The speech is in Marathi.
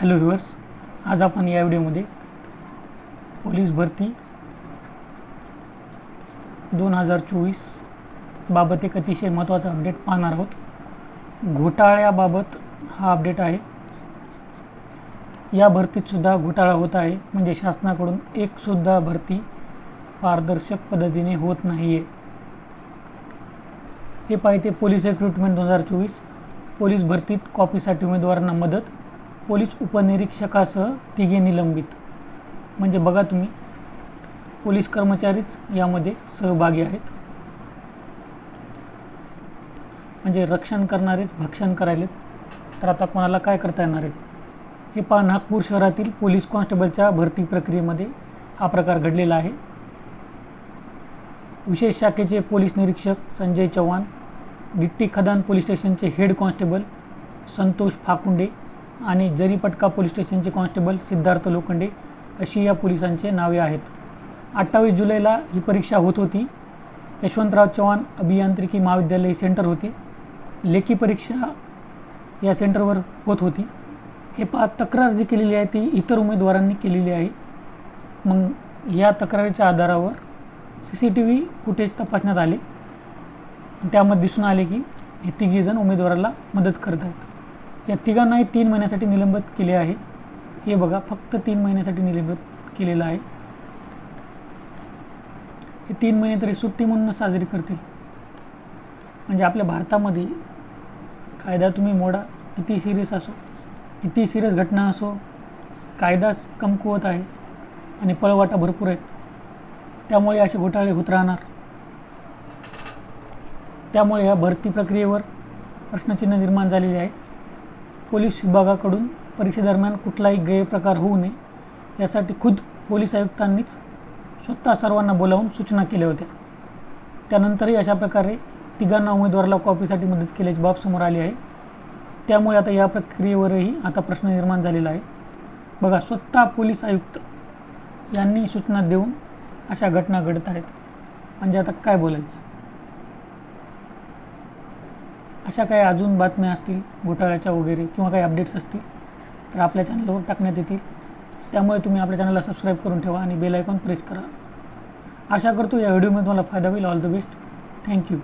हॅलो व्ह्युअर्स आज आपण या व्हिडिओमध्ये पोलीस भरती दोन हजार चोवीस बाबत एक अतिशय महत्त्वाचा अपडेट पाहणार आहोत. घोटाळ्याबाबत हा अपडेट आहे. या भरतीतसुद्धा घोटाळा होत आहे. म्हणजे शासनाकडून एकसुद्धा भरती पारदर्शक पद्धतीने होत नाही आहे हे पाहिजे पोलीस रिक्रुटमेंट दोन हजार चोवीस. पोलीस भरतीत कॉपीसाठी उमेदवारांना मदत. पोलीस उपनिरीक्षकासह तिघे निलंबित. म्हणजे बघा तुम्ही पोलीस कर्मचारीच यामध्ये सहभागी आहेत. म्हणजे रक्षण करणारेच भक्षण करायलेत. तर आता कोणाला काय करता येणार आहे? हे पहा नागपूर शहरातील पोलीस कॉन्स्टेबलच्या भरती प्रक्रियेमध्ये हा प्रकार घडलेला आहे. विशेष शाखेचे पोलीस निरीक्षक संजय चव्हाण गिट्टी खदान पोलीस स्टेशनचे हेड कॉन्स्टेबल संतोष फाकुंडे आणि जरीपटका पोलीस स्टेशनचे कॉन्स्टेबल सिद्धार्थ लोखंडे अशी या पोलिसांचे नावे आहेत. अठ्ठावीस जुलैला ही परीक्षा होत होती. यशवंतराव चव्हाण अभियांत्रिकी महाविद्यालय सेंटर होते. लेखी परीक्षा या सेंटरवर होत होती. हे पा तक्रार जी केलेली आहे ती इतर उमेदवारांनी केलेली आहे. मग या तक्रारीच्या आधारावर C C T V footage तपासण्यात आले. त्यामध्ये दिसून आले की हे तिघीजण उमेदवाराला मदत करत आहेत. या तिघांनाही तीन महिन्यासाठी निलंबित केले आहे. हे बघा फक्त तीन महिन्यासाठी निलंबित केलेलं आहे. हे तीन महिने तरी सुट्टी म्हणूनच साजरी करतील. म्हणजे आपल्या भारतामध्ये कायदा तुम्ही मोडा किती सिरियस असो किती सिरियस घटना असो कायदाच कमकुवत आहे आणि पळवाटा भरपूर आहेत. त्यामुळे असे घोटाळे होत राहणार. त्यामुळे या भरती प्रक्रियेवर प्रश्नचिन्ह निर्माण झालेले आहे. पोलीस विभागाकडून परीक्षेदरम्यान कुठलाही गैरप्रकार होऊ नये यासाठी खुद पोलीस आयुक्तांनीच स्वतः सर्वांना बोलावून सूचना केल्या होत्या. त्यानंतरही अशा प्रकारे तिघांना उमेदवाराला कॉपीसाठी मदत केल्याची बाब समोर आली आहे. त्यामुळे आता या प्रक्रियेवरही आता प्रश्न निर्माण झालेला आहे. बघा स्वतः पोलीस आयुक्त यांनी सूचना देऊन अशा घटना घडत आहेत. म्हणजे आता काय बोलायचं? अशा काही अजून बातम्या असतील घोटाळ्याच्या वगैरे किंवा काही अपडेट्स असतील तर आपल्या चॅनलवर टाकण्यात येतील. त्यामुळे तुम्ही आपल्या चॅनलला सबस्क्राईब करून ठेवा आणि बेल आयकॉन प्रेस करा. आशा करतो या व्हिडिओमध्ये तुम्हाला फायदा होईल. All the best thank you